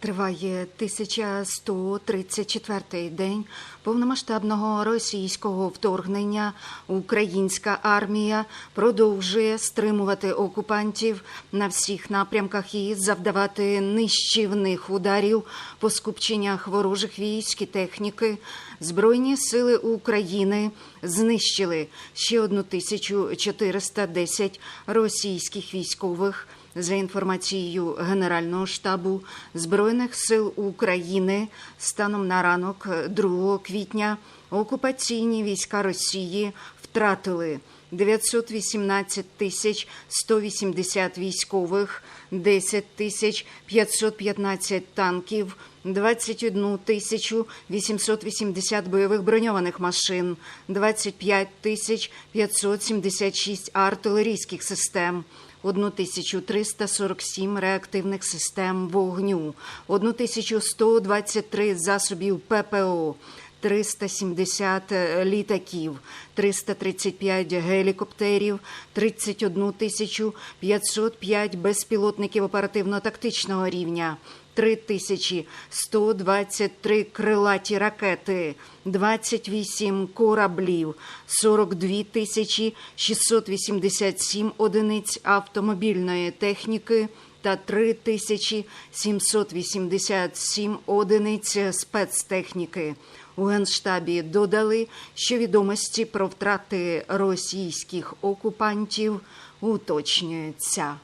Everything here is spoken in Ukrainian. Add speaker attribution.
Speaker 1: Триває 1134-й день повномасштабного російського вторгнення. Українська армія продовжує стримувати окупантів на всіх напрямках і завдавати нищівних ударів по скупченнях ворожих військ і техніки. Збройні сили України знищили ще 1410 російських військових. За інформацією Генерального штабу Збройних сил України, станом на ранок 2 квітня окупаційні війська Росії втратили 918 тисяч 180 військових, 10 тисяч 515 танків, 21 тисячу 880 бойових броньованих машин, 25 тисяч 576 артилерійських систем, 1347 реактивних систем вогню, 1123 засобів ППО, 370 літаків, 335 гелікоптерів, 31 тисячу 505 безпілотників оперативно-тактичного рівня, 3123 крилаті ракети, 28 кораблів, 42 тисячі 687 одиниць автомобільної техніки та 3787 одиниць спецтехніки. У Генштабі додали, що відомості про втрати російських окупантів уточнюються.